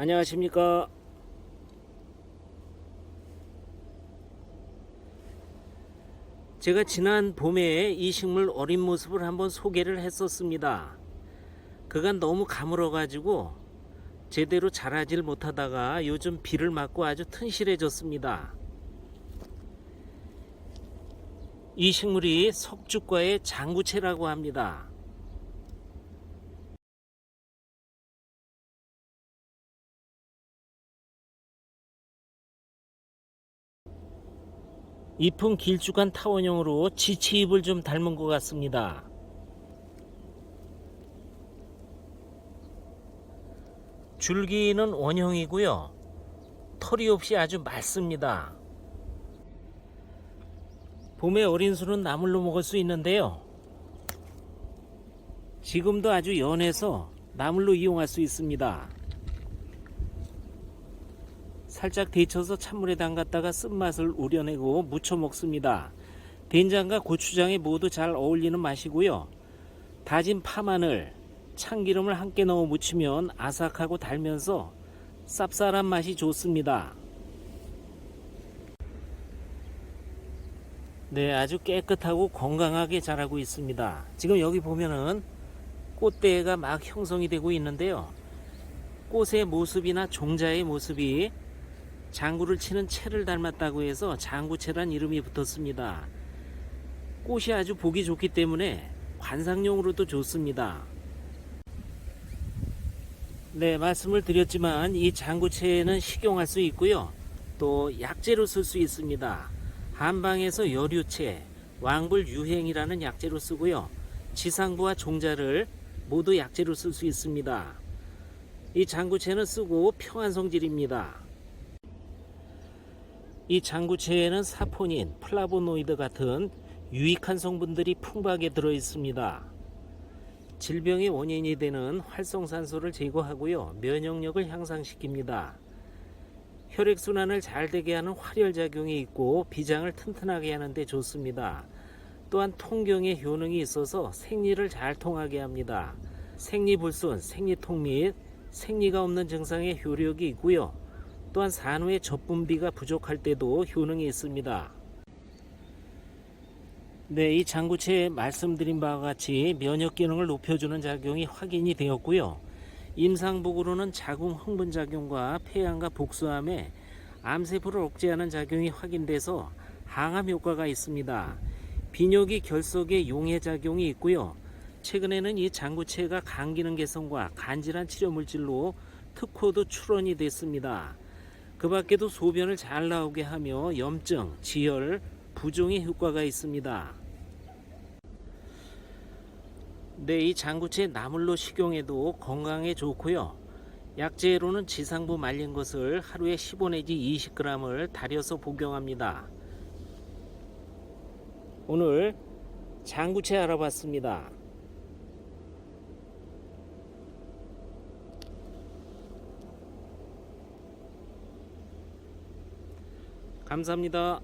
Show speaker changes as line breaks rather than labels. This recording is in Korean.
안녕하십니까. 제가 지난 봄에 이 식물 어린 모습을 한번 소개를 했었습니다. 그간 너무 가물어 가지고 제대로 자라질 못하다가 요즘 비를 맞고 아주 튼실해졌습니다. 이 식물이 석죽과의 장구채라고 합니다. 잎은 길쭉한 타원형으로 지치잎을 좀 닮은 것 같습니다. 줄기는 원형이고요. 털이 없이 아주 맑습니다. 봄에 어린 술은 나물로 먹을 수 있는데요. 지금도 아주 연해서 나물로 이용할 수 있습니다. 살짝 데쳐서 찬물에 담갔다가 쓴맛을 우려내고 무쳐 먹습니다. 된장과 고추장에 모두 잘 어울리는 맛이고요. 다진 파마늘, 참기름을 함께 넣어 무치면 아삭하고 달면서 쌉쌀한 맛이 좋습니다. 네, 아주 깨끗하고 건강하게 자라고 있습니다. 지금 여기 보면은 꽃대가 막 형성이 되고 있는데요. 꽃의 모습이나 종자의 모습이 장구를 치는 채를 닮았다고 해서 장구채란 이름이 붙었습니다. 꽃이 아주 보기 좋기 때문에 관상용으로도 좋습니다. 네, 말씀을 드렸지만 이 장구채는 식용할 수 있고요. 또 약재로 쓸 수 있습니다. 한방에서 여류채, 왕불 유행이라는 약재로 쓰고요. 지상부와 종자를 모두 약재로 쓸 수 있습니다. 이 장구채는 쓰고 평안 성질입니다. 이 장구채에는 사포닌, 플라보노이드 같은 유익한 성분들이 풍부하게 들어 있습니다. 질병의 원인이 되는 활성산소를 제거하고요. 면역력을 향상시킵니다. 혈액순환을 잘 되게 하는 활혈작용이 있고 비장을 튼튼하게 하는데 좋습니다. 또한 통경의 효능이 있어서 생리를 잘 통하게 합니다. 생리불순, 생리통 및 생리가 없는 증상에 효력이 있고요. 또한 산후의 젖분비가 부족할 때도 효능이 있습니다. 네, 이 장구채에 말씀드린 바와 같이 면역 기능을 높여주는 작용이 확인이 되었고요. 임상복으로는 자궁 흥분 작용과 폐암과 복수암에 암세포를 억제하는 작용이 확인돼서 항암 효과가 있습니다. 비뇨기 결석에 용해 작용이 있고요. 최근에는 이 장구채가 간 기능 개선과 간질환 치료 물질로 특허도 출원이 됐습니다. 그 밖에도 소변을 잘 나오게 하며 염증, 지혈, 부종의 효과가 있습니다. 네, 이 장구채 나물로 식용해도 건강에 좋고요. 약재로는 지상부 말린 것을 하루에 15 내지 20g을 달여서 복용합니다. 오늘 장구채 알아봤습니다. 감사합니다.